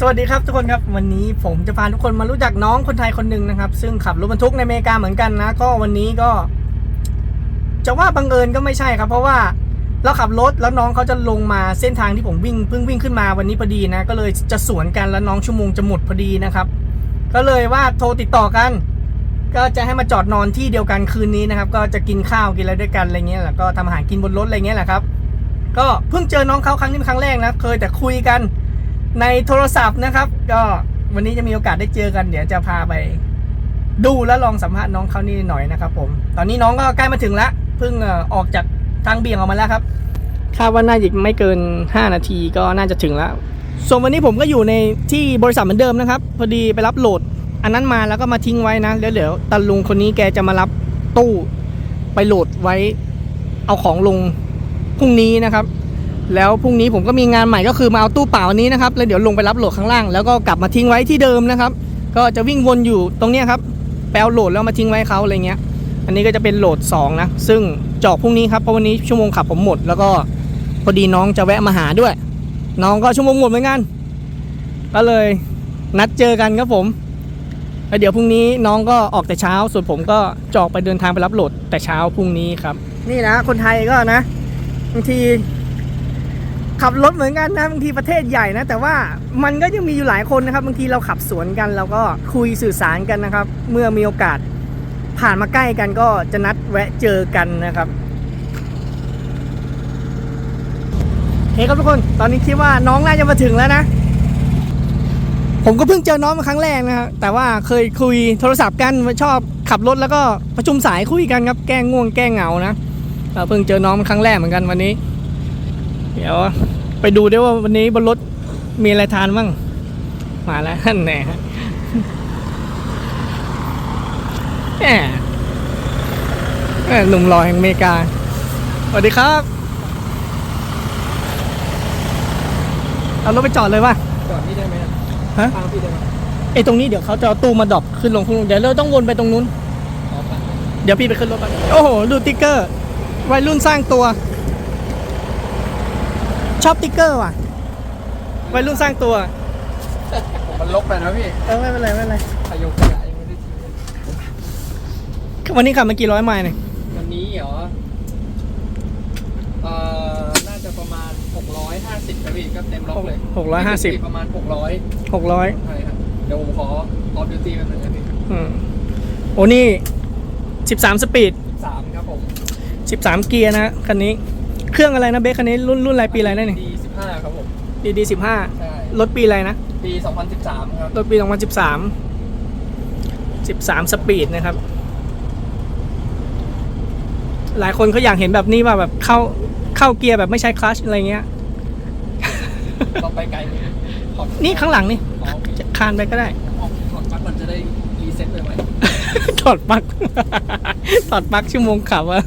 สวัสดีครับทุกคนครับวันนี้ผมจะพาทุกคนมารู้จักน้องคนไทยคนหนึ่งนะครับ ซึ่งขับรถบรรทุกในอเมริกาเหมือนกันนะ ก็วันนี้ก็ จะว่าบังเอิญก็ไม่ใช่ครับ เพราะว่าเราขับรถแล้วน้องเขาจะลงมาเส้นทางที่ผมวิ่งเพิ่งวิ่งขึ้นมาวันนี้พอดีนะ ก็เลยจะสวนกันแล้วน้องชั่วโมงจะหมดพอดีนะครับ ก็เลยว่าโทรติดต่อกัน ก็จะให้มาจอดนอนที่เดียวกันคืนนี้นะครับ ก็จะกินข้าวกินอะไรด้วยกันอะไรเงี้ยแล้วก็ทำอาหารกินบนรถอะไรเงี้ยแหละครับ ก็เพิ่งเจอน้องเขาครั้งนี้เป็นครั้งแรกนะ เคยแต่คุยกัน ในโทรศัพท์นะครับ ก็วันนี้จะมีโอกาสได้เจอกัน เดี๋ยวจะพาไป ดูและลองสัมภาษณ์น้องเขานี่หน่อยนะครับ ผม ตอนนี้น้องก็ใกล้มาถึงแล้วเพิ่งออกจากทางเบี่ยงออกมาแล้วครับคาดว่าน่าจะไม่เกิน 5 นาทีก็น่าจะถึงแล้ว ส่วนวันนี้ผมก็อยู่ในที่บริษัทเหมือนเดิมนะครับ พอดีไปรับโหลด อันนั้นมาแล้วก็มาทิ้งไว้นะแล้วเดี๋ยวตาลุงคนนี้แกจะมารับตู้ไปโหลดไว้ เอาของลงพรุ่งนี้นะครับ แล้วพรุ่งนี้ผมก็มีงานใหม่ก็คือมาเอาตู้เปล่านี้นะครับแล้วเดี๋ยวลงไปรับโหลดข้างล่างแล้วก็กลับมาทิ้งไว้ที่เดิมนะครับ ก็จะวิ่งวนอยู่ตรงนี้ครับแปลโหลดแล้วมาทิ้งไว้เขาอะไรเงี้ย อันนี้ก็จะเป็นโหลด2นะซึ่งจอกพรุ่งนี้ครับเพราะวันนี้ชั่วโมงขับผมหมด แล้วก็พอดีน้องจะแวะมาหาด้วย น้องก็ชั่วโมงหมดเหมือนกันก็เลยนัดเจอกันครับผมแล้วเดี๋ยวพรุ่งนี้น้องก็ออกแต่เช้า ส่วนผมก็จอกไปเดินทางไปรับโหลดแต่เช้าพรุ่งนี้ครับ นี่นะคนไทยก็นะบางที ขับรถเหมือนกันนะบางทีประเทศใหญ่นะ แต่ว่ามันก็ยังมีอยู่หลายคนนะครับบางทีเราขับสวนกันเราก็คุยสื่อสารกันนะครับ เมื่อมีโอกาสผ่านมาใกล้กันก็จะนัดแวะเจอกันนะครับเฮ้ยครับทุกคนตอนนี้คิดว่าน้องน่าจะมาถึงแล้วนะ ผมก็เพิ่งเจอน้องมาครั้งแรกนะครับแต่ว่าเคยคุยโทรศัพท์กันชอบขับรถแล้วก็ประชุมสายคุยกันครับแก้ง่วงแก้เหงานะเพิ่งเจอน้องครั้งแรกเหมือนกันวันนี้ เดี๋ยวไปดูด้วยว่าวันนี้บนรถมีอะไรทานบ้าง มาแล้วนั่นแน่ฮะแหมเอ้ยหนุ่มหล่อแห่งอเมริกา สวัสดีครับ เอารถไปจอดเลยว่ะจอดนี่ได้ไหมฮะทางพี่ได้ไหมไอ้ตรงนี้เดี๋ยวเขาจะเอาตู้มาดรอปขึ้นลงขึ้นลงเดี๋ยวเราต้องวนไปตรงนู้นอ๋อไปเดี๋ยวพี่ไปขึ้นรถไปโอ้โห ดูติ๊กเกอร์ วัยรุ่นสร้างตัว ชอบติ๊กเกอร์ว่ะวัยรุ่นสร้างตัว ผมมันลกไปนะพี่เออไม่เป็นไรไม่เป็นไรขยงขยะยังไม่ได้ทิ้งวันนี้ขับมากี่ร้อยไมล์เนี่ยวันนี้เหรอ เอ่อ น่าจะประมาณ 650ครับพี่ก็เต็มล็อกเลยหกร้อยห้าสิบประมาณ 600หกร้อยใช่ครับเดี๋ยวผมขอขอบิวตี้แป๊บนึงนะพี่อืมโอ้นี่สิบสามสปีดสามครับผมสิบสามเกียร์นะคันนี้ เครื่องอะไรนะเบคคันนี้รุ่นรุ่นอะไรปีอะไรนะนี่ดี15 ครับผม ดีดีสิบห้าใช่ รถปีอะไรนะ ปี 2013 ครับ รถปีสองพันสิบสามสิบสามสปีดนะครับ หลายคนเขาอยากเห็นแบบนี้ว่าแบบเข้าเข้าเกียร์แบบไม่ใช้คลัตชอะไรเงี้ยต้องไปไกลเลยถอดนี่ข้างหลังนี่อ๋อโอเคจะคานไปก็ได้ ออกถอดปลั๊กมันจะได้รีเซ็ตไปไหมถอดปลั๊ก ถอดปลั๊กชั่วโมงขับอะ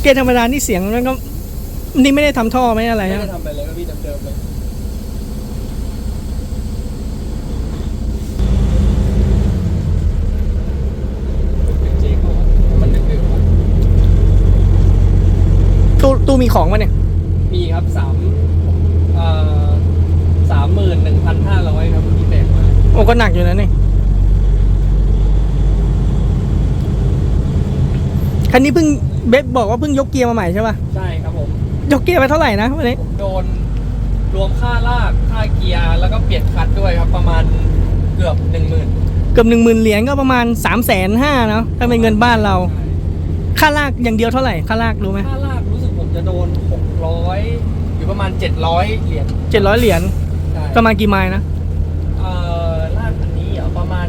เกียร์ธรรมดานี่เสียงมันก็ นี่ไม่ได้ทำท่อไม่ได้อะไรไม่นะได้ทำไปเลยก็พี่เดิมๆเลยจริงๆมันดึกๆว่ะตู้ตู้มีของมาเนี่ย มีครับสามเอ่อสามหมื่นหนึ่งพันห้าร้อยครับที่แบกมาโอ้ก็หนักอยู่นะนี่ คันนี้เพิ่ง เบฟบอกว่าเพิ่งยกเกียร์มาใหม่ใช่ป่ะ ใช่ครับผม ยกเกียร์ไปเท่าไหร่นะวันนี้ ผมโดนรวมค่าลาก ค่าเกียร์ แล้วก็เปลี่ยนคัดด้วยครับประมาณเกือบหนึ่งหมื่นเกือบหนึ่งหมื่นเหรียญก็ประมาณสามแสนห้าเนาะถ้าเป็นเงินบ้านเรา ค่าลากอย่างเดียวเท่าไหร่ ค่าลากรู้ไหมค่าลากรู้สึกผมจะโดนหกร้อยหรือประมาณเจ็ดร้อยเหรียญเจ็ดร้อยเหรียญใช่ประมาณกี่ไมล์นะเอ่อลากอันนี้เหรอประมาณ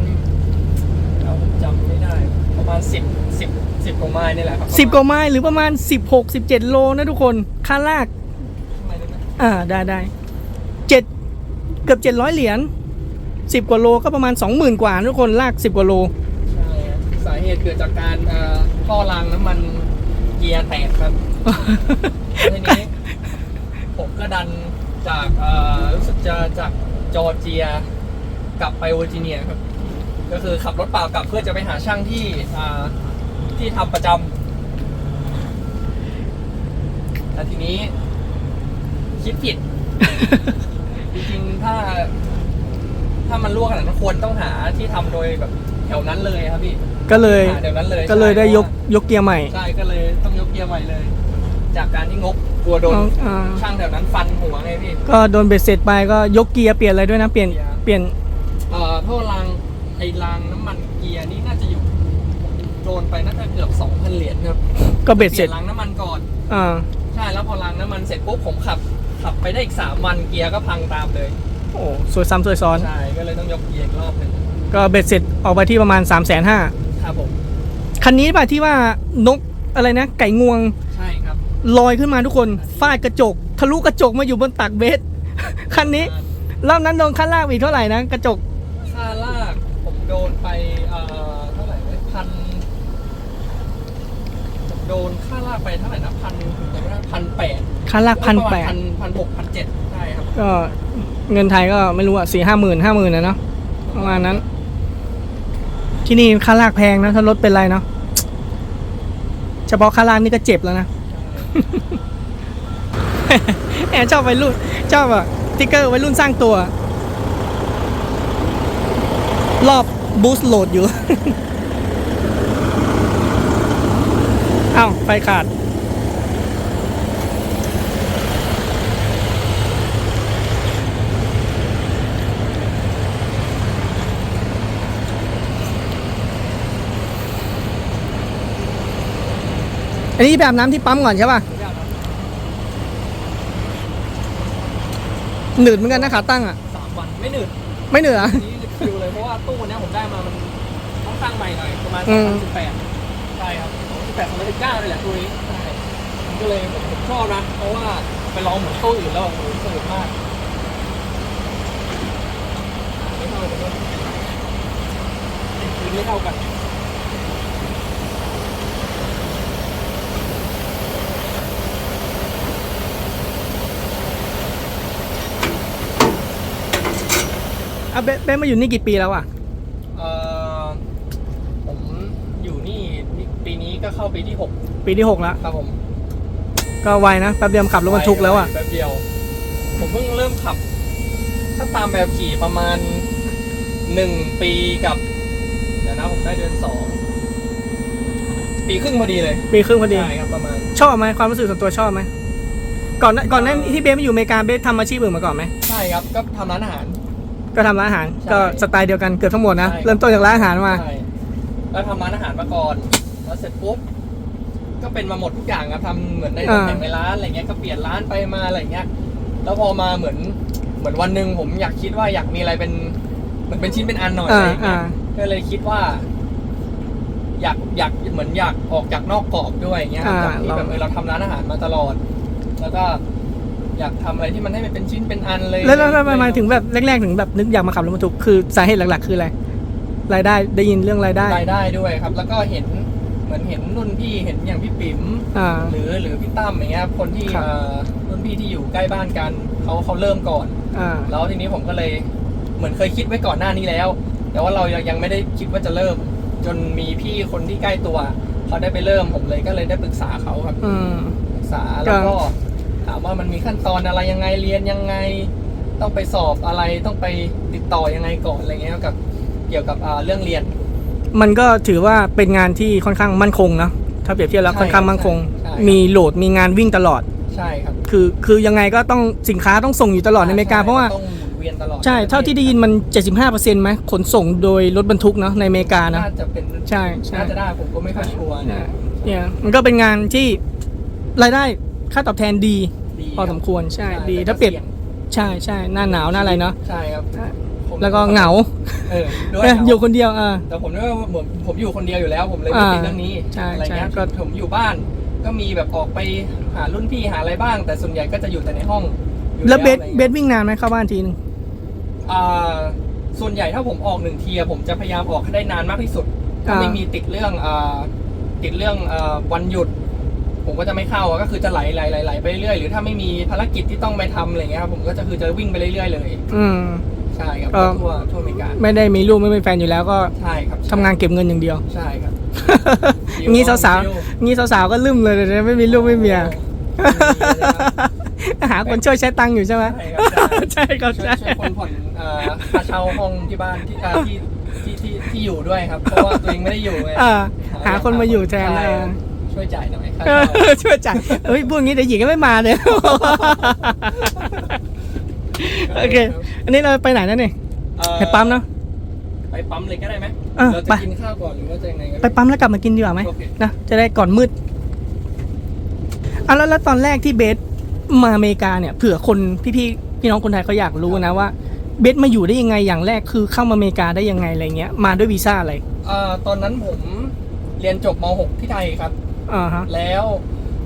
เราจำไม่ได้ ประมาณสิบ สิบสิบกว่าไมล์นี่แหละครับสิบกว่าไมล์หรือประมาณสิบหกสิบเจ็ดโลนะทุกคนค่าลากทำไมได้ไหมอ่าได้ได้เจ็ดเกือบเจ็ดร้อยเหรียญสิบกว่าโลก็ประมาณสองหมื่นกว่านะทุกคนลากสิบกว่าโลใช่ครับสาเหตุเกิดจากการเอ่อท่อรางน้ำมันเกียร์แตกครับแล้วทีนี้ผมก็ดันจากเอ่อรู้สึกจะจากจอร์เจียกลับไปเวอร์จิเนียครับ ก็คือขับรถเปล่ากลับเพื่อจะไปหาช่างที่อ่า ที่ทำประจำแต่ทีนี้ คิดผิด จริงๆถ้า ถ้ามันรั่วขนาดนั้นควรต้องหาที่ทำโดยแบบแถวนั้นเลยครับพี่ก็เลยหาแถวนั้นเลยก็เลยได้ใช่ยกยกเกียร์ใหม่ใช่ก็เลยต้องยกเกียร์ใหม่เลย จากการที่งกกลัวโดนเอาอ่าช่างแถวนั้นฟันหัวไงพี่ ก็โดนเบ็ดเสร็จไปก็ยกเกียร์เปลี่ยนอะไรด้วยนะเปลี่ยนเกียร์ เปลี่ยน เอ่อโทษรางไอ้รางน้ำมันเกียร์นี่น่าจะอยู่โดนไปน่าจะเกือบ2,000เหรียญครับก็เบ็ดเสร็จปลี่ยนรางน้ำมันก่อนอ่าใช่แล้วพอรางน้ำมันเสร็จปุ๊บผมขับ ขับไปได้อีก3วันเกียร์ก็พังตามเลย โอ้สวยซ้ำสวยซ้อนใช่ก็เลยต้องยกเกียร์อีกรอบหนึ่งก็เบ็ดเสร็จออกไปที่ประมาณ 3 5 0 0 0 0ครับผมคันนี้ป่ะที่ว่านกอะไรนะ ไก่งวงใช่ครับลอยขึ้นมาทุกคนฟาดกระจก ทะลุกระจกมาอยู่บนตักเบสคันนี้รอบนั้นโดนขั้นลากไปอีกเท่าไหร่นะกระจกค่าลากผมโดนไปเอ่อเท่าไหร่วะพันผม โดนค่าลากไปเท่าไหร่นะพันจำไม่ได้พันแปดขั้นลากพันแปดพันพันหกพันเจ็ดใช่ครับ ก็เงินไทยก็ไม่รู้อะสี่ห้าหมื่นห้าหมื่นนะเนาะประมาณนั้น ที่นี่ค่าลากแพงนะ ถ้ารถเป็นไรเนาะเฉพาะค่าลากนี่ก็เจ็บแล้วนะแอบชอบวัยรุ่นชอบอะติ๊กเกอร์วัยรุ่นสร้างตัว รอบบูสต์โหลดอยู่ เอ้าไฟขาด อันนี้แบบน้ำที่ปั๊มก่อนใช่ป่ะหนืดเหมือนกันนะขาตั้งอะสามวันไม่หนืดไม่เหนืออันนี้คิวเลยเพราะว่าตู้เนี้ยผมได้มามันค่อนข้างใหม่หน่อยประมาณอืม2018ใช่ ครับ2018 2019นี่แหละตัวนี้ก็เลยผมผมชอบนะ เพราะว่าไปลองเหมือนตู้อื่นแล้วโอ้โหสนุกมากไม่เท่ากันคือไม่เท่ากันอะเบเบ้มาอยู่นี่กี่ปีแล้วอะ เอ่อผมอยู่นี่นี่ปีนี้ก็ เข้าปีที่หกปีที่หกแล้ว ครับผมก็ไวนะแป๊บเดียวขับรถบรรทุกแล้วอะแป๊บเดียว ผมเพิ่งเริ่มขับ ถ้าตามแบบขี่ประมาณหนึ่งปีกับเดี๋ยวนะผมได้เดือนสองปีครึ่งพอดีเลยปีครึ่งพอดี ใช่ครับประมาณ ชอบไหมความรู้สึกส่วนตัวชอบไหมก่อนหน้าก่อนหนั้นที่เบสมาอยู่อเมริกาเบสทำอาชีพอื่นมาก่อนไหมใช่ครับก็ทำร้านอาหาร ก็ทำร้านอาหารใช่ก็สไตล์เดียวกันเกือบทั้งหมดนะใช่ เริ่มต้นจากร้านอาหารมา ใช่แล้วทำร้านอาหารมาก่อน แล้วเสร็จปุ๊บก็เป็นมาหมดทุกอย่างครับทำเหมือนในอ่าตำแหน่งในร้านอะไรเงี้ยก็เปลี่ยนร้านไปมาอะไรเงี้ย แล้วพอมาเหมือนเหมือนวันหนึ่งผมอยากคิดว่าอยากมีอะไรเป็นเหมือนเป็นชิ้นเป็นอันหน่อยอะไรอ่าเงี้อ่ายก็เลยคิดว่า อยากอยากเหมือนอยากออกจากนอกกรอบด้วยอย่างเงี้ยอ่าจากที่แบบลองเออเราทำร้านอาหารมาตลอด แล้วก็อยากทำอะไรที่มันให้มันเป็นชิ้นเป็นอันเลย แล้วแล้วแล้วทำไมถึงแบบแรกๆถึงแบบนึกอยากมาขับรถบรรทุกคือสาเหตุหลักๆ คืออะไรรายได้ได้ยินเรื่องรายได้รายได้ด้วยครับ แล้วก็เห็น เหมือนเห็นรุ่นพี่เห็นอย่างพี่ปิ๋มอ่า หรือหรือพี่ตั้มอย่างเงี้ยคนที่ครับ เอ่อรุ่นพี่ที่อยู่ใกล้บ้านกันเขาเขาเริ่มก่อน อ่า แล้วทีนี้ผมก็เลยเหมือนเคยคิดไว้ก่อนหน้านี้แล้ว แต่ว่าเรายังยังไม่ได้คิดว่าจะเริ่ม จนมีพี่คนที่ใกล้ตัวเขาได้ไปเริ่มผมเลยก็เลยได้ปรึกษาเขาครับอืม ปรึกษาแล้วก็ถามว่ามันมีขั้นตอนอะไรยังไงเรียนยังไง ต้องไปสอบอะไรต้องไปติดต่อยังไงก่อนอะไรเงี้ยกับเกี่ยวกับอ่าเรื่องเรียน มันก็ถือว่าเป็นงานที่ค่อนข้างมั่นคงนะถ้าเปรียบเทียบแล้วใช่ค่อนข้างมั่นคง ใช่มีโหลดมีงานวิ่งตลอด ใช่ครับคือคือยังไงก็ต้องสินค้าต้องส่งอยู่ตลอดในอเมริกาเพราะว่า ต้องหมุนเวียนตลอดใช่ เท่าที่ได้ยินมัน 75%ไหมขนส่งโดยรถบรรทุกเนาะในอเมริกานะ น่าจะเป็นใช่ใช่ น่าจะได้ผมก็ไม่ค่อยชัวร์นะเนี่ยมันก็เป็นงานที่รายได้ค่าตอบแทนดี ดีพอสมควรใช่ใช่ดีแต่ถ้าเปรียบ สี่ยงใช่ใช่หน้าหนาวหน้าอะไรเนาะ ใช่ครับ ผมแล้วก็เหงาเออด้วยเอ้ยเหงา อยู่คนเดียวอ่า แต่ผมนึกว่าผมผมอยู่คนเดียวอยู่แล้ว ผมเลยไม่ติดอ่าเรื่องนี้ใช่อะไรเงี้ยใช่ก็ ผมอยู่บ้าน ก็มีแบบออกไปหารุ่นพี่หาอะไรบ้าง แต่ส่วนใหญ่ก็จะอยู่แต่ในห้องอยู่แล้วเบสอะไรงี้ยเบสวิ่งนานไหมเข้าบ้านทีนึงอ่าส่วนใหญ่ถ้าผมออกหนึ่งทีอะผมจะพยายามออกให้ได้นานมากที่สุดถ้าอ่าไม่มีติดเรื่องอ่าติดเรื่องอ่าวันหยุด ผมก็จะไม่เข้าอะก็คือจะไหลไหลไหลไหลไปเรื่อยหรือถ้าไม่มีภารกิจที่ต้องไปทำอะไรเงี้ยครับผมก็จะคือจะวิ่งไปเรื่อยๆเลย อืม ใช่ครับก็ ทั่วทั่วอเมริกาไม่ได้มีลูกไม่มีแฟนอยู่แล้วก็ใช่ครับทำงานเก็บเงินอย่างเดียว ใช่ครับงี้สาวชิล ๆงี้สาวๆก็ลืมเลยเดี๋ยวนี้ไม่มีลูกไม่มีเมีย หาคนช่วยใช้ตังค์อยู่ใช่ไหมใช่ครับใช่ครับช่วยใช่ ช่วยคนผ่อนเอ่อค่าเช่าห้องที่บ้านที่อ่าที่ที่ที่ที่อยู่ด้วยครับ เพราะว่าตัวเองไม่ได้อยู่ไงเออหาคนมาอยู่แทนใช่เออช่วยจ่ายหน่อยค่าเอเช่าอช่วยจ่ายเฮ้ยพูดอย่างนี้เดี๋ยวหญิงก็ไม่มาเลย โอเค อันนี้เราไปไหนนะเนี่ยเอ่อไปปั๊มเนาะไปปั๊มเลยก็ได้ไหมเออเราไปจะกินข้าวก่อนหรือว่าจะยังไงกันไปปั๊มแล้วกลับมากินดีกว่าไหมโอเคนะจะได้ก่อนมืดอะแล้วแล้วตอนแรกที่เบสมาอเมริกาเนี่ยเผื่อคนพี่ๆพี่น้องคนไทยเขาอยากรู้นะว่าเบสมาอยู่ได้ยังไงอย่างแรกคือเข้ามาอเมริกาได้ยังไงอะไรเงี้ยมาด้วยวีซ่าอะไรเอ่อตอนนั้นผมเรียนจบม .6 ที่ไทยครับอ่าฮะแล้ว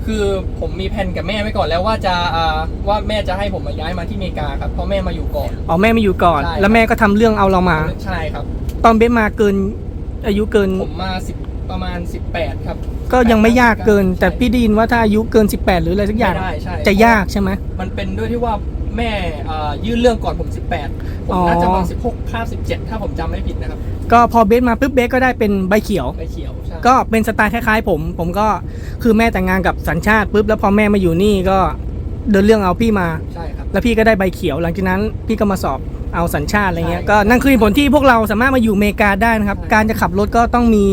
คือผมมีแผนกับแม่ไว้ก่อนแล้วว่าจะอ่าว่าแม่จะให้ผมมาย้ายมาที่อเมริกาครับเพราะแม่มาอยู่ก่อน อ๋อแม่มาอยู่ก่อน ใช่ แล้วแม่ก็ทำเรื่องเอาเรามา ใช่ครับ ตอนเบสมาเกิน อายุเกิน ผมมาสิบประมาณ 18 ครับก็ยังไม่ยากเกิน แต่ใช่พี่ไดยินว่าถ้าอายุเกิน 18 หรืออะไรสักอย่าง ไม่ได้ใช่จะยากใช่ไหม มันเป็นด้วยที่ว่าแม่อ่ายื่นเรื่องก่อนผม 18 ผมอ๋อน่าจะประมาณ16ข้าม17 ถ้าผมจำไม่ผิดนะครับ ก็พอเบสมาปุ๊บเบสก็ได้เป็นใบเขียว ใบเขียวใช่ก็เป็นสไตล์คล้ายๆ ผม ผมก็คือแม่แต่งงานกับสัญชาติปุ๊บแล้วพอแม่มาอยู่นี่ก็เดินเรื่องเอาพี่มา ใช่ครับ แล้วพี่ก็ได้ใบเขียว หลังจากนั้นพี่ก็มาสอบเอาสัญชาติอะไรเงี้ย ใช่ก็นั่นคือเหตุผลที่พวกเราสามารถมาอยู่อเมริกาได้นะครับ ใช่ การจะขับรถก็ต้องมี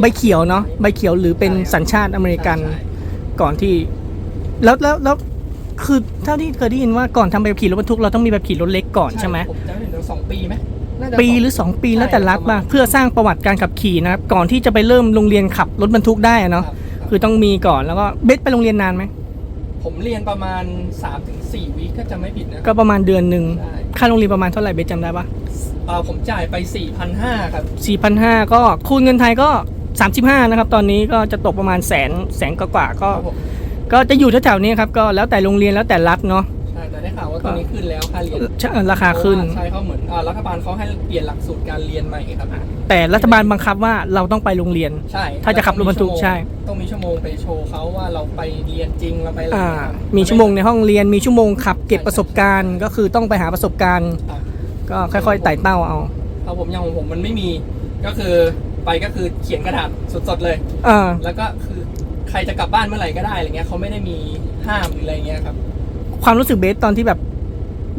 ใบเขียวเนาะ ใบเขียวหรือเป็นสัญชาติอเมริกัน ใช่ก่อนที่แล้วแล้วแล้วคือเท่าที่เคยได้ยินว่าก่อนทำใบขับขี่รถบรรทุกเราต้องมีใบขับขี่รถเล็กก่อนใช่ไหมผมจำไม่ผิดเดี๋ยวสองปีไหมน่าจะ ปีสงหรือ 2 ปีใช่แล้วแต่รัฐประบ้ามาณเพื่อสร้างประวัติการขับขี่นะครับก่อนที่จะไปเริ่มโรงเรียนขับรถบรรทุกได้อะเนาะครับครับคือต้องมีก่อนแล้วก็เบสไปโรงเรียนนานไหมผมเรียนประมาณ 3-4วิถ้าจำไม่ผิดนะก็ประมาณเดือนหนึ่งใช่ค่าโรงเรียนประมาณเท่าไหร่เบสจำได้ปะเอ่อผมจ่ายไป 4,500ครับสี่พันห้าก็คูณเงินไทยก็ 35นะครับตอนนี้ก็จะตกประมาณแสนแสนกว่าๆก็ ครับผม ก็จะอยู่แถวๆนี้ครับก็แล้วแต่โรงเรียนแล้วแต่รัฐเนาะใช่แต่ได้ ข่าวว่าตอนนี้ขึ้นแล้วค่าเรียนใช่ราคาขึ้นเพระว่ใช่เขาเหมือนอ่ารัฐบาลเขาให้เปลี่ยนหลักสูตรการเรียนใหม่ครับแต่รัฐบาลบังคับว่าเราต้องไปโรงเรียนใช่ถ้าจะขับรถบรรทุกใช่ต้องมีชั่วโมงไปโชว์เขาว่าเราไปเรียนจริงเราไปอะไรอ่าเงี้ยมีชั่วโมงในห้องเรียนมีชั่วโมงขับเก็บประสบการณ์ ก็คือต้องไปหาประสบการณ์ครับก็ค่อยๆไต่เต้าเอาเพราะผมอย่างของผมมันไม่มีก็คือไปก็คือเขียนกระดาษสดๆเลยเออแล้วก็คือใครจะกลับบ้านเมื่อไหร่ก็ได้อะไรเงี้ยเขาไม่ได้มีห้ามหรืออะไรเงี้ยครับ ความรู้สึกเบสตอนที่แบบ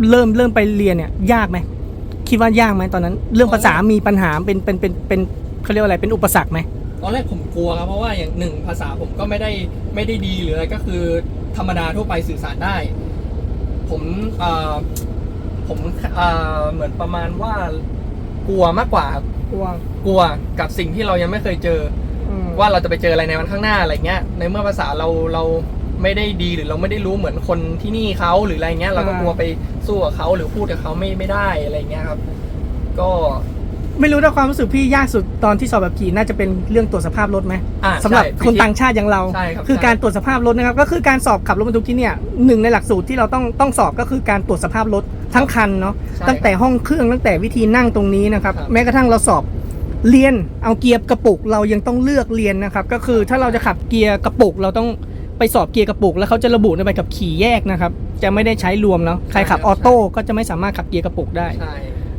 เริ่มเริ่มไปเรียนเนี่ย ยากไหมคิดว่ายากไหมตอนนั้น เรื่องภาษามีปัญหาเป็นเป็นเป็นเป็นเขาเรียกว่าอะไรเป็นอุปสรรคไหมตอนแรกผมกลัวครับเพราะว่าอย่างหนึ่งภาษาผมก็ไม่ได้ไม่ได้ดีหรืออะไรก็คือธรรมดาทั่วไปสื่อสารได้ ผมเอ่อผมเอ่อเหมือนประมาณว่ากลัวมากกว่าครับกลัวกลัวกับสิ่งที่เรายังไม่เคยเจอว่าเราจะไปเจออะไรในวันข้างหน้าอะไรเงี้ย ในเมื่อภาษาเราเรา ไม่ได้ดีหรือเราไม่ได้รู้เหมือนคนที่นี่เขาหรืออะไรเงี้ย เราก็อ่ากลัวไปสู้กับเขาหรือพูดกับเขาไม่ไม่ได้อะไรเงี้ยครับ ก็ไม่รู้ถ้าความรู้สึกพี่ยากสุดตอนที่สอบแบบขี่น่าจะเป็นเรื่องตรวจสภาพรถไหมอ่าสำหรับใช่คนต่างชาติอย่างเราใช่ครับคือใช่การตรวจสภาพรถนะครับ ก็คือการสอบขับรถบรรทุกที่เนี่ยหนึ่งในหลักสูตรที่เราต้องต้องสอบก็คือการตรวจสภาพรถทั้งคันเนาะใช่ตั้งแต่ห้องเครื่องตั้งแต่วิธีนั่งตรงนี้นะครับครับแม้กระทั่งเราสอบเรียนเอาเกียร์กระปุกเรายังต้องเลือกเรียนนะครับ ก็คือถ้าเราจะขับเกียร์กระปุกเราต้อง ไปสอบเกียร์กระปุก แล้วเขาจะระบุในใบขับขี่แยกนะครับ จะไม่ได้ใช้รวมเนาะใครขับออโต้ก็จะไม่สามารถขับเกียร์กระปุกได้ใช่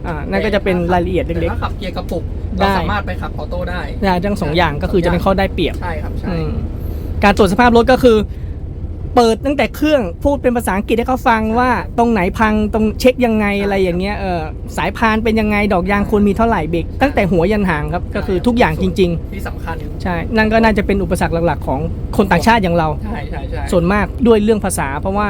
อ่านั่นก็จะเป็นรายละเอียดแต่เล็กถ้าขับเกียร์กระปุกได้เราสามารถไปขับออโต้ได้ๆนะทั้งสองอย่างก็คือจะเป็นข้อได้เปรียบ ใช่ครับใช่ อืมการตรวจสภาพรถก็คือ เปิดตั้งแต่เครื่องพูดเป็นภาษาอังกฤษให้เขาฟังว่าตรงไหนพังตรงเช็คยังไงอะไรอย่างเงี้ยเออสายพานเป็นยังไงดอกยางควรมีเท่าไหร่เบรกตั้งแต่หัวยันหางครับก็คือทุกอย่างจริง ที่สำคัญๆ ใช่ นั่นก็น่าจะเป็นอุปสรรคหลักๆ ของคนต่างชาติอย่างเรา ใช่ใช่ใช่ส่วนมากด้วยเรื่องภาษา เพราะว่า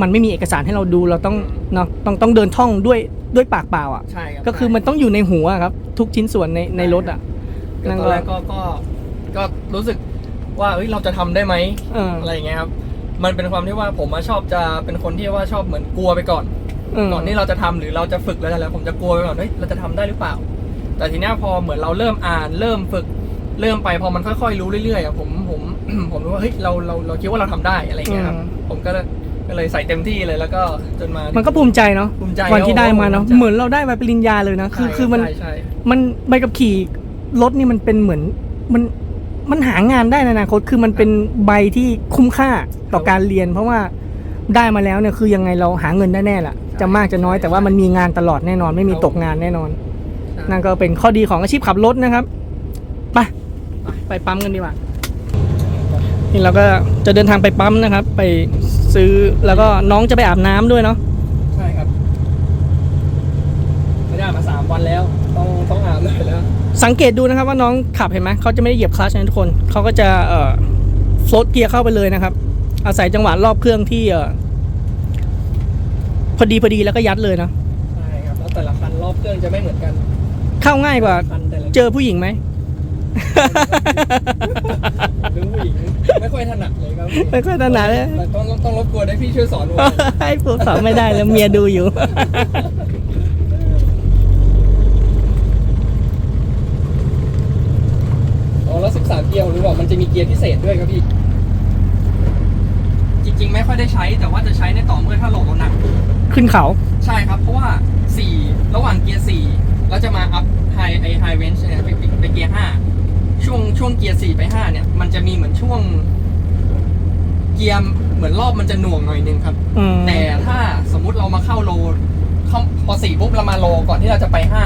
มันไม่มีเอกสารให้เราดูเราต้องเนาะต้องต้องเดินท่องด้วยด้วยปากเปล่าอะ ใช่ครับก็คือมันต้องอยู่ในหัวครับทุกชิ้นส่วนในในรถอะ ก็นั่นตก็อนแรกก็ก็ก็รู้สึกว่าเอ้ยเราจะทำได้ไหมเอออะไรอย่างเงี้ยครับ มันเป็นความที่ว่าผมอะชอบจะเป็นคนที่ว่าชอบเหมือนกลัวไปก่อนเออก่อนที่เราจะทำหรือเราจะฝึกแล้วอะไรผมจะกลัวไปก่อนเฮ้ยเราจะทำได้หรือเปล่า แต่ทีเนี้ยพอเหมือนเราเริ่มอ่าน เริ่มฝึกเริ่มไปพอมันค่อยๆรู้เรื่อยๆอะผมผม ผมรู้ว่าเฮ้ยเราเราเราคิดว่าเราทำได้อะไรเงี้ยครับอืม ผมก็เลยก็เลยใส่เต็มที่เลยแล้วก็จนมามันก็ภูมิใจเนาะภูมิใจวันที่ได้มาเนาะ ภูมิใจ เหมือนเราได้ใบปริญญาเลยนะ คือใช่คือมัน ใช่ใช่มันใบขับขี่รถนี่มันเป็นเหมือน มัน มันหางานได้ในอนาคตคือมันเป็นใบที่คุ้มค่าต่อการเรียน เพราะว่าได้มาแล้วเนี่ยคือยังไงเราหาเงินได้แน่แหละจะมากจะน้อยแต่ว่ามันมีงานตลอดแน่นอน ไม่มีตกงานแน่นอนใช่นั่นก็เป็นข้อดีของอาชีพขับรถนะครับไปไปปั๊มกันดีกว่านี่เราก็จะเดินทางไปปั๊มนะครับ ไปซื้อแล้วก็น้องจะไปอาบน้ำด้วยเนาะ ใช่ครับ ไม่ได้มาสามวันแล้ว ต้องต้องอาบเลยแล้ว สังเกตดูนะครับว่าน้องขับเห็นไหมเขาจะไม่ได้เหยียบคลัตชนะทุกคนเขาก็จะเอ่อโฟลตเกียร์เข้าไปเลยนะครับ อาศัยจังหวะรอบเครื่องที่เอ่อพอดีพอดีแล้วก็ยัดเลยนะใช่ครับแล้วแต่ละคันรอบเครื่องจะไม่เหมือนกันเข้าง่ายกว่า คันแต่ละเจอผู้หญิงไหม หรือผู้หญิงไม่ค่อยถนัดเลยครับไม่ค่อยถนัดเลย แต่ต้องต้องรบกวนให้พี่ช่วยสอนผมให้ผมสอนไม่ได้แล้วเมียดูอยู่ อ๋อแล้ว13เกียร์ผมรู้บอกมันจะมีเกียร์พิเศษด้วยครับพี่ จริง ๆ ไม่ค่อยได้ใช้แต่ว่าจะใช้ในต่อเมื่อถ้าโหลดหนัก ขึ้นเขา ใช่ครับ เพราะว่า 4 ระหว่างเกียร์4แล้วจะมาอัพไฮไอไฮเวนช์เนี่ยไปไปไปเกียร์ 5 ช่วงช่วงเกียร์ 4 ไป 5 เนี่ย มันจะมีเหมือนช่วง เกียร์เหมือนรอบมันจะหน่วงหน่อยนึงครับ อืม แต่ถ้าสมมุติเรามาเข้าโลเข้าพอสี่ปุ๊บเรามาโลก่อนที่เราจะไปห้า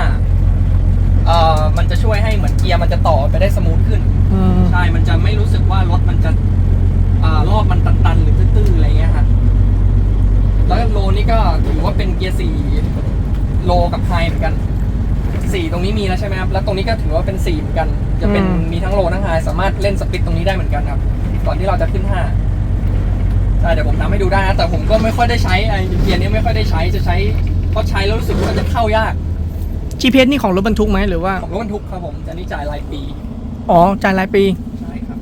เอ่อมันจะช่วยให้เหมือนเกียร์มันจะต่อไปได้สมูทขึ้นอืม ใช่ มันจะไม่รู้สึกว่ารถมันจะอ่ารอบมันตันๆ หรือตื้อๆ อะไรเงี้ยฮะแล้วโลนี่ก็ถือว่าเป็นเกียร์สี่โลกับไฮเหมือนกันสี่ตรงนี้มีแล้วใช่ไหมครับ แล้วตรงนี้ก็ถือว่าเป็นสี่เหมือนกัน จะเป็นมีทั้งโลทั้งไฮสามารถเล่นสปิตตรงนี้ได้เหมือนกันครับ ก่อนที่เราจะขึ้นห้าใช่เดี๋ยวผมทำให้ดูได้นะ แต่ผมก็ไม่ค่อยได้ใช้ไอ้เกียร์นี้ไม่ค่อยได้ใช้จะใช้เพราะใช้แล้วรู้สึกว่าจะเข้ายาก GPS นี่ของรถบรรทุกไหมหรือว่าของรถบรรทุกครับผมจะนี่จ่ายรายปี อ๋อจ่ายรายปี ใช่ครับ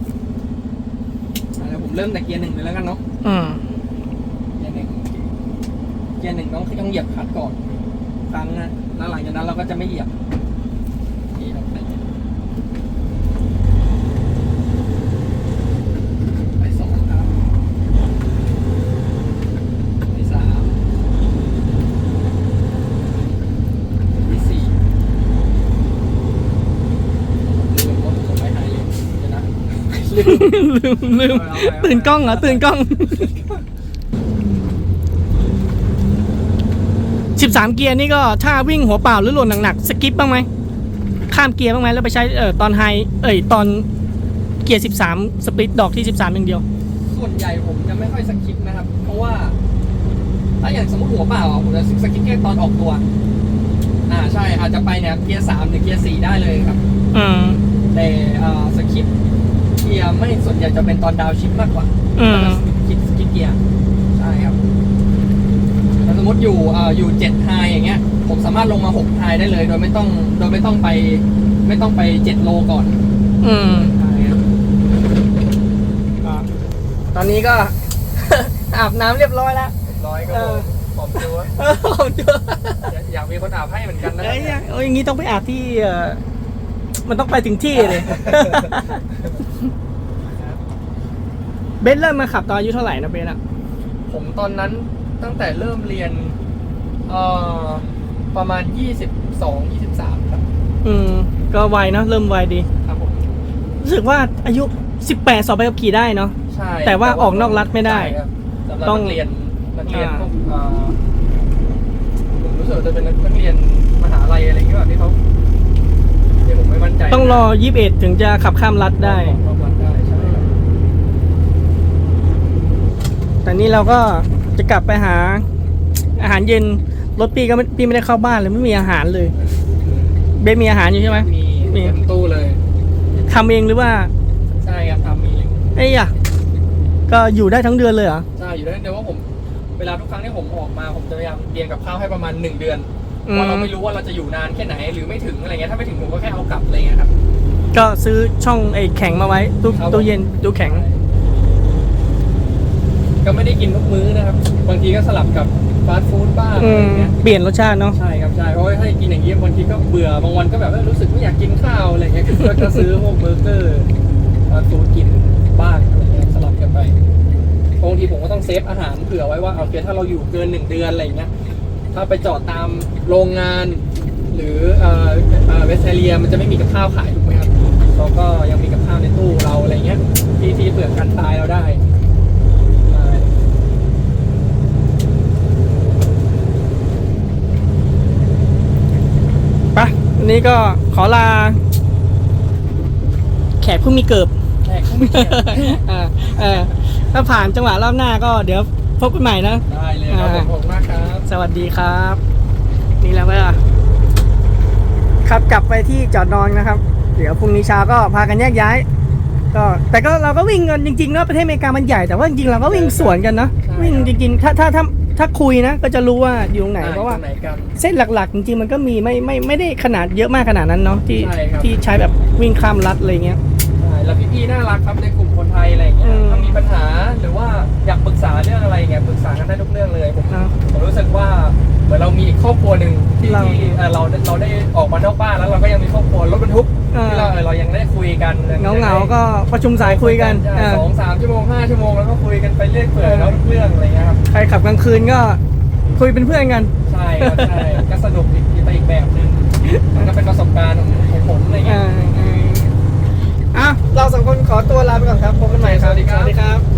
อะเดี๋ยวผมเริ่มแต่เกียร์หนึ่งเลยแล้วกันเนาะ อืม เกียร์หนึ่งเกียร์หนึ่งต้องต้องเหยียบคลัดก่อนครั้งนะแล้วหลังจากนั้นเราก็จะไม่เหยียบนี่ครับไปสองครับไปสามไปสี่ลืมรถผมไปหายเลยเดี๋ยวนะ ลืมลืมลืมตื่นกล้องเหรอตื่นกล้องสิบสามเกียร์นี่ก็ถ้าวิ่งหัวเปล่าหรือหล่นหนักๆสกิปบ้างไหมข้ามเกียร์บ้างไหมแล้วไปใช้เอ่อตอนไฮเอ้ยตอนเกียร์สิบสามสปลิตดอกที่สิบสามอย่างเดียว ส่วนใหญ่ผมจะไม่ค่อยสคิปนะครับ เพราะว่า ถ้าอย่างสมมติหัวเปล่าอะผมจะสคิปแค่ตอนออกตัว อ่าใช่อาจจะไปเนี่ยเกียร์สามหรือเกียร์สี่ได้เลยครับ อืมแต่อ่าสคิป เกียร์ไม่ส่วนใหญ่จะเป็นตอนดาวน์ชิปมากกว่าอืม คิดคิดเกียร์ใช่ครับถ้าสมมติอยู่อ่าอยู่เจ็ดไฮอย่างเงี้ย ผมสามารถลงมาหกไฮได้เลย โดยไม่ต้องโดยไม่ต้องไป ไม่ต้องไปเจ็ดโลก่อนอืม ใช่ครับตอนนี้ก็ อาบน้ำเรียบร้อยแล้ว ร้อยก็เออ ผมดูว่าผมเจออยากอยากมีคนอาบให้เหมือนกันนะ เอ้ยเอ้ยอย่างนี้ต้องไปอาบที่เอ่อ มันต้องไปถึงที่เลย เบนเริ่มมาขับตอนอายุเท่าไหร่นะเบนอะผมตอนนั้นตั้งแต่เริ่มเรียนเอ่อประมาณ 22 23 ครับ อืม ก็ไวเนอะเริ่มไวดี ครับผมรู้สึกว่าอายุ 18 สอบใบขับขี่ได้เนาะ ใช่แต่ว่าออกนอกรัฐไม่ได้ใช่ครับสำหรับต้องนักเรียนนักเรียนอ่าพวกเอ่อผมรู้สึกว่าจะเป็นนักเรียนมหาลัยอะไรอย่างเงี้ยแบบที่เขา เดี๋ยวผมไม่มั่นใจต้องรอ 21 ถึงจะขับข้ามรัฐได้ รอบรัฐได้ใช่ครับแต่นี่เราก็จะกลับไปหา อาหารเย็นรถพี่ก็ไม่พี่ไม่ได้เข้าบ้านเลยไม่มีอาหารเลยเบนมีอาหารอยู่ใช่ไหม มีมี เต็มตู้เลย ทำเองหรือว่าใช่ครับทำมีเอ้ยอะก็อยู่ได้ทั้งเดือนเลยเหรอ ใช่อยู่ได้เดี๋ยวว่าผมเวลาทุกครั้งที่ผมออกมาผมจะพยายามเตรียมกับข้าวให้ประมาณ1เดือนอื เพมราะเราไม่รู้ว่าเราจะอยู่นานแค่ไหนหรือไม่ถึงอะไรเงี้ยถ้าไม่ถึงผมก็แค่เอากลับอะไรเงี้ยครับ ก็ซื้อช่องไอ้แข็งมาไว้ตู้ครับ ตู้เย็นตู้แข็ง ก็ไม่ได้กินทุกมื้อนะครับบางทีก็สลับกับฟาสต์ฟู้ดบ้างอือะไรม เงี้ยเปลี่ยนรสชาติเนาะ ใช่ครับใช่เพราะว่าถ้ากินอย่างนี้บางทีก็เบื่อบางวันก็แบบเออรู้สึกไม่อยากกินข้าวอะไรเงี้ยก็จะซื้อพวกเบอร์เกอร์ฟาสต์ฟู้ดกินบ้างอะไรเงี้ยสลับกันไปบางทีผมก็ต้องเซฟอาหารเผื่อไว้ว่าโอเคถ้าเราอยู่เกินหนึ่งเดือนอะไรเงี้ย ถ้าไปจอดตามโรงงาน หรือเอ่อเอ่อเวสเทเลียมันจะไม่มีกับข้าวขายถูกไหมครับเราก็ยังมีกับข้าวในตู้เราอะไรเงี้ยที่ที่เผื่อกันตายเราได้ใช่ไปะวันนี้ก็ขอลา แขกผู้มีเกิบแขกแขไม่เกี่ยวเออเออถ้าผ่านจังหวะรอบหน้าก็เดี๋ยวพบกันใหม่นะ ได้เลยครับผมขอบคุณมากครับ สวัสดีครับ นี่แล้วก็ขับกลับไปที่จอดนอนนะครับ เดี๋ยวพรุ่งนี้เช้าก็พากันแยกย้าย ก็แต่ก็เราก็วิ่งกันจริงๆนะประเทศอเมริกามันใหญ่แต่ว่าจริงๆเราก็วิ่งสวนกันเนาะวิ่งจริงๆถ้าถ้าถ้าถ้าคุยนะ ก็จะรู้ว่าอยู่ตรงไหนเพราะว่าตงไหนกันเส้นหลักๆ จริงๆมันก็มีไม่ไม่ไม่ได้ขนาดเยอะมากขนาดนั้นเนาะที่ใช่ครับที่ใช้แบบวิ่งข้ามรัฐอะไรเงี้ยใช่แล้วพี่ๆน่ารักครับในกลุ่มคนไทยอะไรอย่างเงี้ยอืมถ้ามีปัญหาหรือว่าอยากปรึกษาเรื่องอะไรเงี้ยปรึกษากันได้ทุกเรื่องเลยผม ครับ ผมรู้สึกว่าเหมื อนเรามีอีกครอบครัวหนึ่งที่เราที่เอ่อเราเราได้ออกมานอกบ้านแล้วเราก็ยังมีครอบครัวรถบรรทุกเออ ที่เราเออเรายังได้คุยกันเงาเงาๆก็ประชุมสายคุยกันใช่เออสองสามชั่วโมงห้าชั่วโมงแล้วก็คุยกันไปเรื่อยเปื่อยแล้วทุกเรื่องอะไรเงี้ยครับใครขับกลางคืนก็คุยเป็นเพื่อนกัน ใช่ครับใช่ก็สนุกอีกไปอีกแบบหนึงมันก็เป็นประสบการณ์ของของผมอะไรเงี้ยอ่าอ่าอะเราสองคนขอตัวลาไปก่อนครับพบกันใหม่ครับสวัสดีครับ สวัสดีครับ